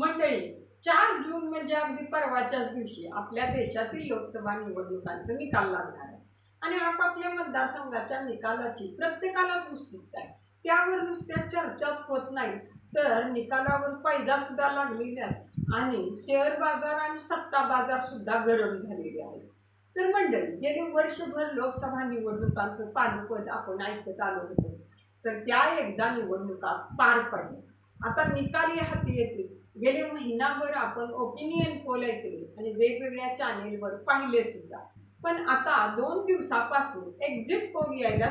मंडळी चार जून म्हणजे अगदी परवाच्याच दिवशी आपल्या देशातील लोकसभा निवडणुकांचं निकाल लागणार आहे. आणि आपापल्या मतदारसंघाच्या निकालाची प्रत्येकालाच उत्सुकता आहे. त्यावर नुसत्या चर्चाच होत नाही तर निकालावर पैजा सुद्धा लागलेल्या आहेत आणि शेअर बाजार आणि सत्ता बाजार सुद्धा गरम झालेले आहेत. तर मंडळी गेले वर्षभर लोकसभा निवडणुकांचं पानपद आपण ऐकत आलो होतो तर त्या एकदा निवडणुका पार पडल्या. आता निकाली हाती येतील. गेले महिनाभर आपण ओपिनियन पोल ऐकले आणि वेगवेगळ्या चॅनेलवर पाहिले सुद्धा. पण आता दोन दिवसापासून एक्झिट पोल यायला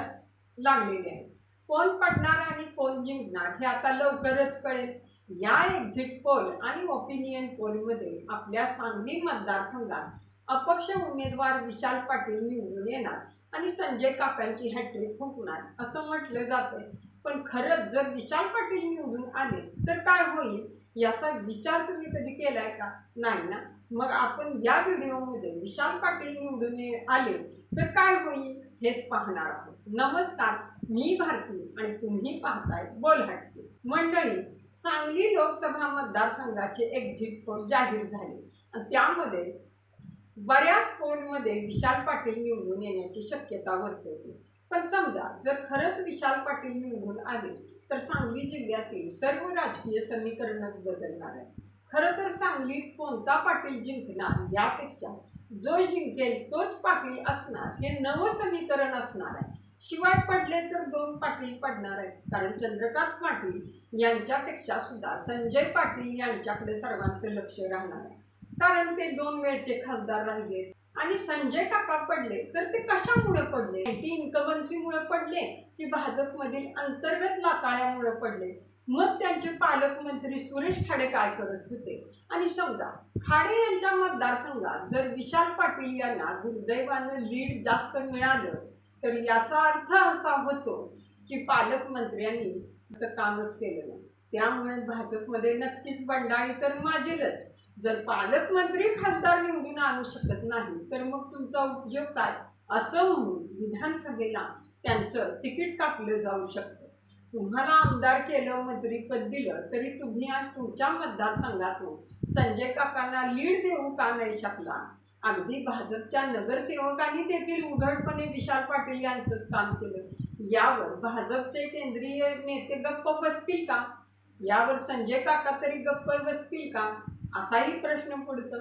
लागलेले आहे कोण पडणार आणि कोण जिंकणार हे आता लवकरच कळेल. या एक्झिट पोल आणि ओपिनियन पोलमध्ये आपल्या सांगली मतदारसंघात अपक्ष उमेदवार विशाल पाटील निवडून येणार आणि संजय काकांची हॅट्रिक फुंकणार असं म्हटलं जातं पण खरंच जर विशाल पाटील निवडून आले तर काय होईल? याचा विचार तुम्ही कधी केलाय का? नाही ना? मग आपण या व्हिडिओमध्ये विशाल पाटील निवडून आले तर काय होईल? हेच पाहणार आहोत. नमस्कार मी भारती आणि तुम्ही पाहताय बोल मंडळी सांगली लोकसभा मतदारसंघाचे एक्झिट पोल जाहीर झाले. आणि त्यामध्ये बऱ्याच पोलमध्ये विशाल पाटील निवडून येण्याची शक्यता वर्तवली. पण समजा जर खरंच विशाल पाटील निवडून आले तर सांगली जिल्ह्यातील सर्व राजकीय समीकरणच बदलणार आहे खरं तर सांगलीत कोणता पाटील जिंकणार यापेक्षा जो जिंकेल तोच पाटील असणार हे नवं समीकरण असणार आहे. शिवाय पडले तर दोन पाटील पडणार आहेत कारण चंद्रकांत पाटील यांच्यापेक्षा सुद्धा संजय पाटील यांच्याकडे सर्वांचं लक्ष राहणार आहे. कारण ते दोन वेळचे खासदार राहिले. आणि संजय काका पडले तर ते कशामुळे पडले? अँटी इन्कमन्सीमुळे पडले की भाजपमधील अंतर्गत लाताळ्यामुळे पडले? मग त्यांचे पालकमंत्री सुरेश खाडे काय करत होते? आणि समजा खाडे यांच्या मतदारसंघात जर विशाल पाटील यांना दुर्दैवानं लीड जास्त मिळालं तर याचा अर्थ असा होतो की पालकमंत्र्यांनी कामच केलं नाही. त्यामुळे भाजपमध्ये नक्कीच बंडाळी तर माजेलच. जर पालकमंत्री खासदार निवडून आणू शकत नाही तर मग तुमचा उपयोग काय? असं म्हणून विधानसभेला त्यांचं तिकीट कापलं जाऊ शकतं. तुम्हाला आमदार केलं मंत्रीपद दिलं तरी तुम्ही आज तुमच्या मतदारसंघातून संजय काकांना लीड देऊ का नाही शकला? अगदी भाजपच्या नगरसेवकांनी देखील उघडपणे विशाल पाटील यांचंच काम केलं. यावर भाजपचे केंद्रीय नेते गप्प बसतील का? यावर संजय काका तरी गप्प बसतील का? असाही प्रश्न पडतो.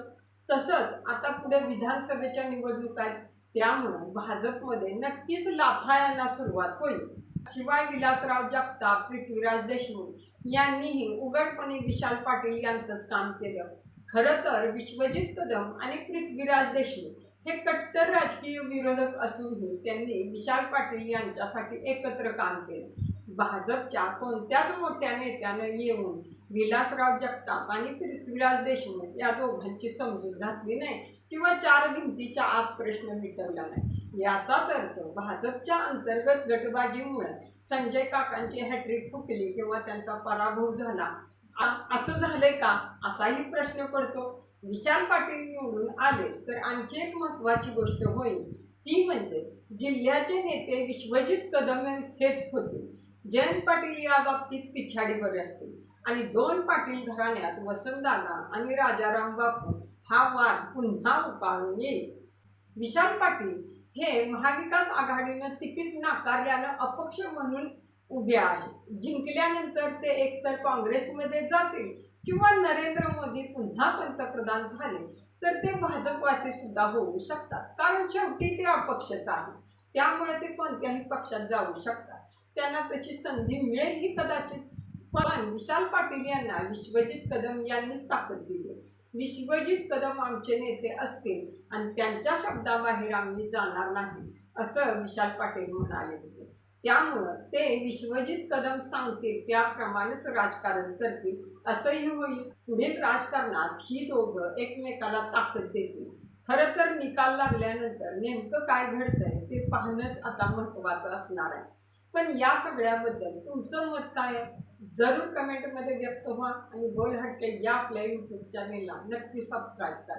तसंच आता पुढे विधानसभेच्या निवडणूक आहेत त्यामुळं भाजपमध्ये नक्कीच लाथाळ्यांना सुरुवात होईल. शिवाय विलासराव जगताप पृथ्वीराज देशमुख यांनीही उघडपणे विशाल पाटील यांचंच काम केलं. खरं तर विश्वजित कदम आणि पृथ्वीराज देशमुख हे कट्टर राजकीय विरोधक असूनही त्यांनी विशाल पाटील यांच्यासाठी एकत्र काम केलं. भाजपच्या कोणत्याच मोठ्या नेत्यानं येऊन विलासराव जगताप आणि पृथ्वीराज देशमुख या दोघांची समजूत घातली नाही किंवा चार भिंतीच्या आत प्रश्न मिटवला नाही. याचाच अर्थ भाजपच्या अंतर्गत गटबाजीमुळे संजय काकांची हॅट्रिक फुकली किंवा त्यांचा पराभव झाला. असं झालंय का? असाही प्रश्न पडतो. विशाल पाटील निवडून आलेच तर आणखी एक महत्त्वाची गोष्ट होईल. ती म्हणजे जिल्ह्याचे नेते विश्वजित कदम हेच होते. जयंत पाटील या बाबतीत पिछाडीवर असतील. आणि दोन पाटील घराण्यात वसंतदादा आणि राजाराम बापू हा वाद पुन्हा उपाळून येईल. विशाल पाटील हे महाविकास आघाडीनं तिकीट नाकारल्यानं अपक्ष म्हणून उभे आहे. जिंकल्यानंतर ते एकतर काँग्रेसमध्ये जातील किंवा नरेंद्र मोदी पुन्हा पंतप्रधान झाले तर ते भाजपवासी सुद्धा होऊ शकतात. कारण शेवटी ते अपक्षच आहे त्यामुळे ते कोणत्याही पक्षात जाऊ शकतात. त्यांना तशी संधी मिळेल ही कदाचित पण विशाल पाटील यांना विश्वजित कदम यांनीच ताकद दिली विश्वजित कदम आमचे नेते असतील आणि त्यांच्या शब्दाबाहेर आम्ही जाणार नाही असं विशाल पाटील म्हणाले होते. त्यामुळं ते विश्वजित कदम सांगतील त्याप्रमाणेच राजकारण करतील असंही होईल. पुढील राजकारणात ही दोघं एकमेकाला ताकद देतील. खरं तर निकाल लागल्यानंतर नेमकं काय घडतंय ते पाहणंच आता महत्त्वाचं असणार आहे. पण या सगळ्याबद्दल तुमचं मत काय आहे? जरूर कमेंटमध्ये व्यक्त व्हा आणि बोल हटके या आपल्या यूट्यूब चॅनेलला नक्की सबस्क्राईब करा.